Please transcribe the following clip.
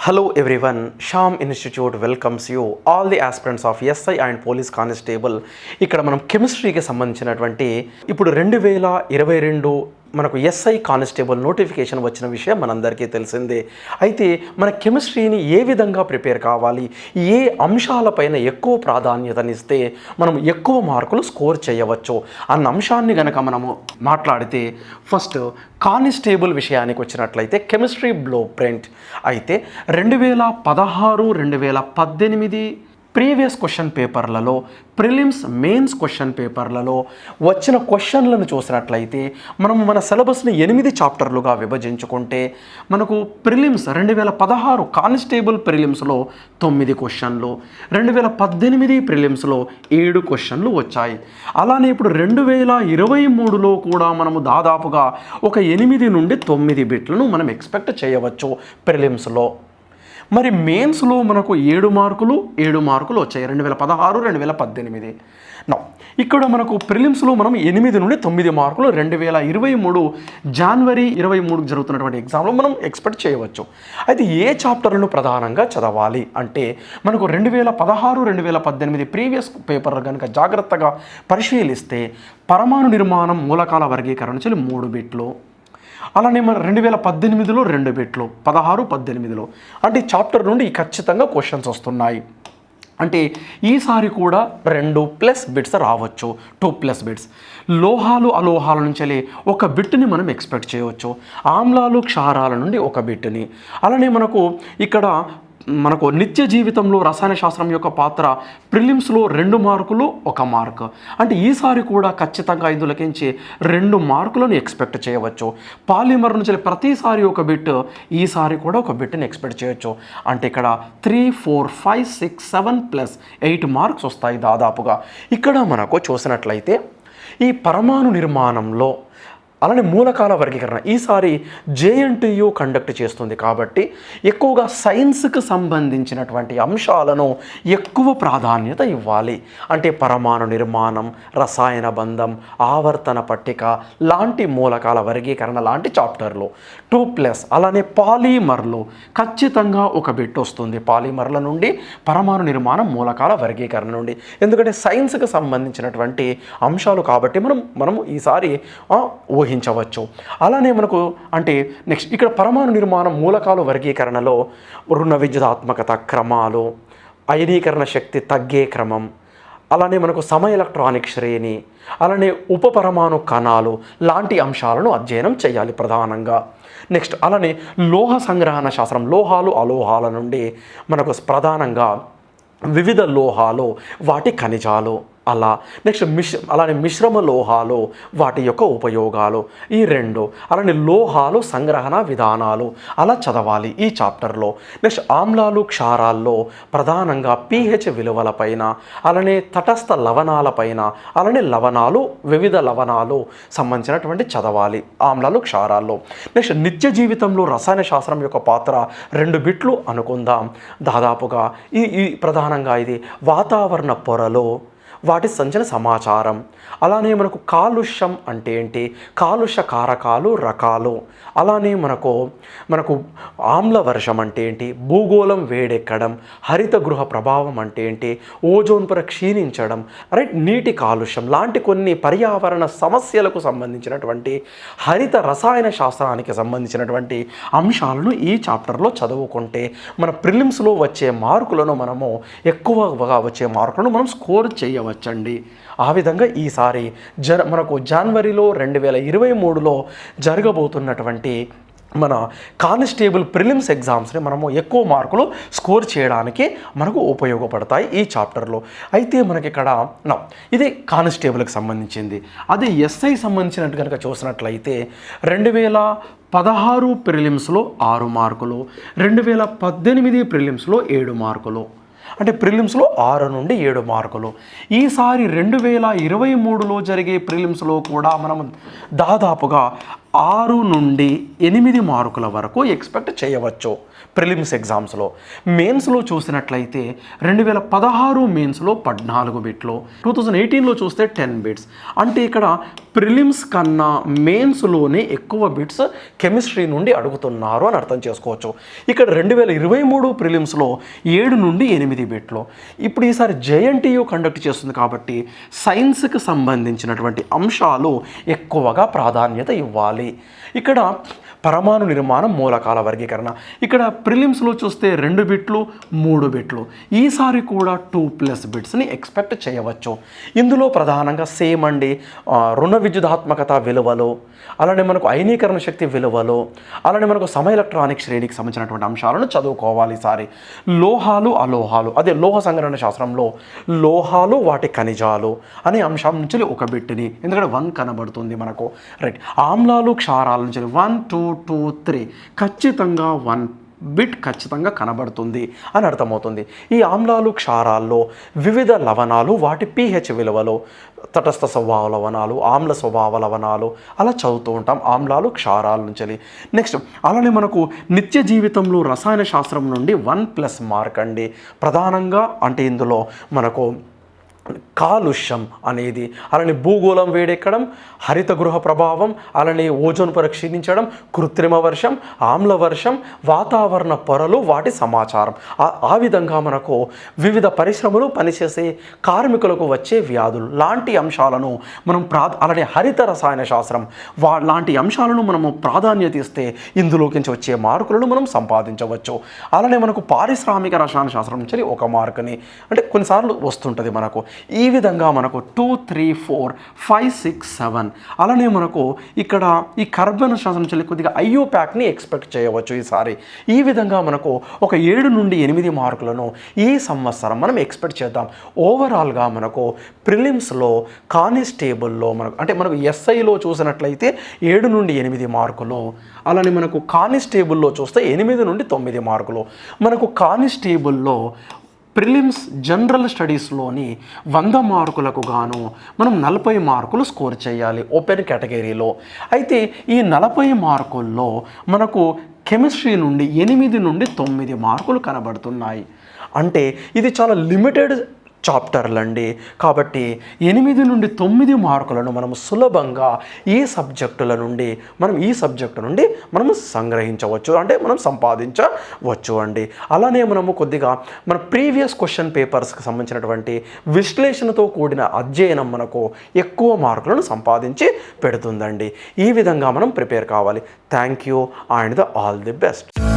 Hello everyone Sham institute welcomes you all the aspirants of SI and police constable ఇక్కడ మనం కెమిస్ట్రీకి సంబంధించినటువంటి ఇప్పుడు రెండు వేల ఇరవై రెండు మనకు ఎస్ఐ కానిస్టేబుల్ నోటిఫికేషన్ వచ్చిన విషయం మనందరికీ తెలిసిందే. అయితే మన కెమిస్ట్రీని ఏ విధంగా ప్రిపేర్ కావాలి? ఏ అంశాలపైన ఎక్కువ ప్రాధాన్యతనిస్తే మనం ఎక్కువ మార్కులు స్కోర్ చేయవచ్చు? అన్న అంశాన్ని గనక మనము మాట్లాడితే ఫస్ట్ కానిస్టేబుల్ విషయానికి వచ్చినట్లయితే కెమిస్ట్రీ బ్లో ప్రింట్. అయితే రెండు వేల పదహారు రెండు వేల పద్దెనిమిది ప్రీవియస్ క్వశ్చన్ పేపర్లలో ప్రిలిమ్స్ మెయిన్స్ క్వశ్చన్ పేపర్లలో వచ్చిన క్వశ్చన్లను చూసినట్లయితే మనం మన సిలబస్ని ఎనిమిది చాప్టర్లుగా విభజించుకుంటే మనకు ప్రిలిమ్స్ రెండు వేల పదహారు కానిస్టేబుల్ ప్రిలిమ్స్లో తొమ్మిది క్వశ్చన్లు రెండు వేల పద్దెనిమిది ప్రిలిమ్స్లో ఏడు క్వశ్చన్లు వచ్చాయి. అలానే ఇప్పుడు రెండు వేల ఇరవై మూడులో కూడా మనము దాదాపుగా ఒక ఎనిమిది నుండి తొమ్మిది బిట్లను మనం ఎక్స్పెక్ట్ చేయవచ్చు ప్రిలిమ్స్లో. మరి మెయిన్స్లో మనకు ఏడు మార్కులు ఏడు మార్కులు వచ్చాయి. రెండు వేల పదహారు రెండు వేల పద్దెనిమిది. నా ఇక్కడ మనకు ప్రిలిమ్స్లో మనం ఎనిమిది నుండి తొమ్మిది మార్కులు రెండు వేల ఇరవై మూడు జనవరి ఇరవై మూడు జరుగుతున్నటువంటి ఎగ్జామ్లో మనం ఎక్స్పెక్ట్ చేయవచ్చు. అయితే ఏ చాప్టర్లను ప్రధానంగా చదవాలి? అంటే మనకు రెండు వేల పదహారు రెండు వేల పద్దెనిమిది ప్రీవియస్ పేపర్ కనుక జాగ్రత్తగా పరిశీలిస్తే పరమాణు నిర్మాణం మూలకాల వర్గీకరణ చెల్లి మూడు బిట్లు అలానే మన రెండు వేల పద్దెనిమిదిలో రెండు బిట్లు పదహారు పద్దెనిమిదిలో. అంటే చాప్టర్ నుండి ఖచ్చితంగా క్వశ్చన్స్ వస్తున్నాయి. అంటే ఈసారి కూడా రెండు ప్లస్ బిట్స్ రావచ్చు టూ ప్లస్ బిట్స్. లోహాలు అలోహాల నుంచి ఒక బిట్ని మనం ఎక్స్పెక్ట్ చేయవచ్చు. ఆమ్లాలు క్షారాల నుండి ఒక బిట్ని. అలానే మనకు ఇక్కడ మనకు నిత్య జీవితంలో రసాయన శాస్త్రం యొక్క పాత్ర ప్రిలిమ్స్లో రెండు మార్కులు ఒక మార్క్. అంటే ఈసారి కూడా ఖచ్చితంగా ఇందులోకించి రెండు మార్కులను ఎక్స్పెక్ట్ చేయవచ్చు. పాలిమర్ నుంచి ప్రతిసారి ఒక బిట్ ఈసారి కూడా ఒక బిట్ని ఎక్స్పెక్ట్ చేయొచ్చు. అంటే ఇక్కడ three four five six seven plus eight marks వస్తాయి దాదాపుగా. ఇక్కడ మనకు చూసినట్లయితే ఈ పరమాణు నిర్మాణంలో అలానే మూలకాల వర్గీకరణ. ఈసారి జేఎన్టీయు కండక్ట్ చేస్తుంది కాబట్టి ఎక్కువగా సైన్స్కు సంబంధించినటువంటి అంశాలను ఎక్కువ ప్రాధాన్యత ఇవ్వాలి. అంటే పరమాణు నిర్మాణం రసాయన బంధం ఆవర్తన పట్టిక లాంటి మూలకాల వర్గీకరణ లాంటి చాప్టర్లు. టూ ప్లస్ అలానే పాలీమర్లు. ఖచ్చితంగా ఒక బిట్ వస్తుంది పాలీమర్ల నుండి పరమాణు నిర్మాణం మూలకాల వర్గీకరణ నుండి. ఎందుకంటే సైన్స్కి సంబంధించినటువంటి అంశాలు కాబట్టి మనం మనము ఈసారి నిర్వహించవచ్చు అలానే మనకు అంటే నెక్స్ట్ ఇక్కడ పరమాణు నిర్మాణం మూలకాలు వర్గీకరణలో రుణ విద్యుదాత్మకత క్రమాలు అయనీకరణ శక్తి తగ్గే క్రమం అలానే మనకు సమ ఎలక్ట్రానిక్ శ్రేణి అలానే ఉపపరమాణు కణాలు లాంటి అంశాలను అధ్యయనం చేయాలి ప్రధానంగా. నెక్స్ట్ అలానే లోహ సంగ్రహణ శాస్త్రం లోహాలు అలోహాల నుండి మనకు ప్రధానంగా వివిధ లోహాలు వాటి ఖనిజాలు. అలా నెక్స్ట్ మిశ్ర అలానే మిశ్రమ లోహాలు వాటి యొక్క ఉపయోగాలు. ఈ రెండు అలానే లోహాలు సంగ్రహణ విధానాలు అలా చదవాలి ఈ చాప్టర్లో. నెక్స్ట్ ఆమ్లాలు క్షారాల్లో ప్రధానంగా పీహెచ్ విలువలపైన అలానే తటస్థ లవణాలపైన అలానే లవణాలు వివిధ లవణాలు సంబంధించినటువంటి చదవాలి ఆమ్లాలు క్షారాల్లో. నెక్స్ట్ నిత్య జీవితంలో రసాయన శాస్త్రం యొక్క పాత్ర రెండు బిట్లు అనుకుందాం. దాదాపుగా ఈ ఈ ప్రధానంగా ఇది వాతావరణ పొరలో వాటి సంచన సమాచారం. అలానే మనకు కాలుష్యం అంటే ఏంటి? కాలుష్య కారకాలు రకాలు. అలానే మనకు మనకు ఆమ్ల వర్షం అంటే ఏంటి? భూగోళం వేడెక్కడం హరిత గృహ ప్రభావం అంటే ఏంటి? ఓజోన్ పొర క్షీణించడం రైట్? నీటి కాలుష్యం లాంటి కొన్ని పర్యావరణ సమస్యలకు సంబంధించినటువంటి హరిత రసాయన శాస్త్రానికి సంబంధించినటువంటి అంశాలను ఈ చాప్టర్లో చదువుకుంటే మన ప్రిలిమ్స్లో వచ్చే మార్కులను మనము ఎక్కువగా వచ్చే మార్కులను మనం స్కోర్ చేయవచ్చు. చేయవచ్చండి ఆ విధంగా ఈసారి జన మనకు జనవరిలో రెండు వేల ఇరవై మూడులో జరగబోతున్నటువంటి మన కానిస్టేబుల్ ప్రిలిమ్స్ ఎగ్జామ్స్ని మనము ఎక్కువ మార్కులు స్కోర్ చేయడానికి మనకు ఉపయోగపడతాయి ఈ చాప్టర్లో. అయితే మనకి ఇక్కడ నా ఇది కానిస్టేబుల్కి సంబంధించింది. అదే ఎస్ఐ సంబంధించినట్టు కనుక చూసినట్లయితే రెండు వేల పదహారు ప్రిలిమ్స్లో ఆరు మార్కులు రెండు వేల పద్దెనిమిది ప్రిలిమ్స్లో ఏడు మార్కులు అంటే ప్రిలిమ్స్లో ఆరు నుండి ఏడు మార్కులు. ఈసారి రెండు వేల ఇరవై మూడులో జరిగే ప్రిలిమ్స్లో కూడా మనం దాదాపుగా ఆరు నుండి ఎనిమిది మార్కుల వరకు ఎక్స్పెక్ట్ చేయవచ్చు. ప్రిలిమ్స్ ఎగ్జామ్స్లో. మెయిన్స్లో చూసినట్లయితే రెండు వేల పదహారు మెయిన్స్లో పద్నాలుగు బిట్లు టూ థౌజండ్ ఎయిటీన్లో చూస్తే టెన్ బిట్స్. అంటే ఇక్కడ ప్రిలిమ్స్ కన్నా మెయిన్స్లోనే ఎక్కువ బిట్స్ కెమిస్ట్రీ నుండి అడుగుతున్నారు అని అర్థం చేసుకోవచ్చు. ఇక్కడ రెండు వేల ఇరవై మూడు ప్రిలిమ్స్లో ఏడు నుండి ఎనిమిది బిట్లు. ఇప్పుడు ఈసారి జేఎన్టీయు కండక్ట్ చేస్తుంది కాబట్టి సైన్స్కి సంబంధించినటువంటి అంశాలు ఎక్కువగా ప్రాధాన్యత ఇవ్వాలి. ఇక్కడ పరమాణు నిర్మాణం మూలకాల వర్గీకరణ. ఇక్కడ ప్రిలిమ్స్లో చూస్తే రెండు బిట్లు మూడు బిట్లు. ఈసారి కూడా టూ ప్లస్ బిట్స్ని ఎక్స్పెక్ట్ చేయవచ్చు. ఇందులో ప్రధానంగా సేమ్ అండి రుణ విద్యుదాత్మకత విలువలు అలానే మనకు అయనీకరణ శక్తి విలువలు అలానే మనకు సమ ఎలక్ట్రానిక్ శ్రేణికి సంబంధించినటువంటి అంశాలను చదువుకోవాలి ఈసారి. లోహాలు అలోహాలు అదే లోహ సంగ్రహణ శాస్త్రంలో లోహాలు వాటి ఖనిజాలు అనే అంశం నుంచి ఒక బిట్ని ఎందుకంటే వన్ కనబడుతుంది మనకు. రైట్. ఆమ్లాలు క్షారాల నుంచి వన్ టూ టూ త్రీ ఖచ్చితంగా వన్ బిట్ ఖచ్చితంగా కనబడుతుంది అని అర్థమవుతుంది. ఈ ఆమ్లాలు క్షారాల్లో వివిధ లవణాలు వాటి పీహెచ్ విలువలు తటస్థ స్వభావ లవణాలు ఆమ్ల స్వభావ లవణాలు అలా చదువుతూ ఉంటాం ఆమ్లాలు క్షారాల నుంచి నెక్స్ట్ అలానే మనకు నిత్య జీవితంలో రసాయన శాస్త్రం నుండి వన్ ప్లస్ మార్క్ అండి. ప్రధానంగా అంటే ఇందులో మనకు కాలుష్యం అనేది. అలానే భూగోళం వేడెక్కడం హరిత గృహ ప్రభావం అలానే ఓజోన్ పొర క్షీణించడం కృత్రిమ వర్షం ఆమ్ల వర్షం వాతావరణ పొరలు వాటి సమాచారం. ఆ- విధంగా మనకు వివిధ పరిశ్రమలు పనిచేసే కార్మికులకు వచ్చే వ్యాధులు. లాంటి అంశాలను మనం ప్రా అలానే హరిత రసాయన శాస్త్రం వా లాంటి అంశాలను మనము ప్రాధాన్యత ఇస్తే ఇందులోకి నుంచి వచ్చే మార్కులను మనం సంపాదించవచ్చు. అలానే మనకు పారిశ్రామిక రసాయన శాస్త్రం నుంచి ఒక మార్కుని అంటే కొన్నిసార్లు వస్తుంటుంది మనకు. ఈ విధంగా మనకు two three four five six seven అలానే మనకు ఇక్కడ ఈ కర్బన శాస్త్రం నుంచి కొద్దిగా ఐయో ప్యాక్ని ఎక్స్పెక్ట్ చేయవచ్చు ఈసారి. ఈ విధంగా మనకు ఒక ఏడు నుండి ఎనిమిది మార్కులను ఈ సంవత్సరం మనం ఎక్స్పెక్ట్ చేద్దాం. ఓవరాల్గా మనకు ప్రిలిమ్స్లో కానిస్టేబుల్లో మనకు అంటే మనకు ఎస్ఐలో చూసినట్లయితే ఏడు నుండి ఎనిమిది మార్కులు. అలానే మనకు కానిస్టేబుల్లో చూస్తే ఎనిమిది నుండి తొమ్మిది మార్కులు. మనకు కానిస్టేబుల్లో ప్రిలిమ్స్ జనరల్ స్టడీస్లోని వంద మార్కులకు గాను మనం నలభై మార్కులు స్కోర్ చేయాలి ఓపెన్ కేటగిరీలో. అయితే ఈ నలభై మార్కుల్లో మనకు కెమిస్ట్రీ నుండి ఎనిమిది నుండి తొమ్మిది మార్కులు కనబడుతున్నాయి. అంటే ఇది చాలా లిమిటెడ్ చాప్టర్లండి. కాబట్టి ఎనిమిది నుండి తొమ్మిది మార్కులను మనం సులభంగా ఈ సబ్జెక్టుల నుండి మనం ఈ సబ్జెక్టు నుండి మనం సంగ్రహించవచ్చు. అంటే మనం సంపాదించవచ్చు అండి. అలానే మనము కొద్దిగా మన ప్రీవియస్ క్వశ్చన్ పేపర్స్కి సంబంధించినటువంటి విశ్లేషణతో కూడిన అధ్యయనం మనకు ఎక్కువ మార్కులను సంపాదించి పెడుతుందండి. ఈ విధంగా మనం ప్రిపేర్ కావాలి. Thank you and the all the best.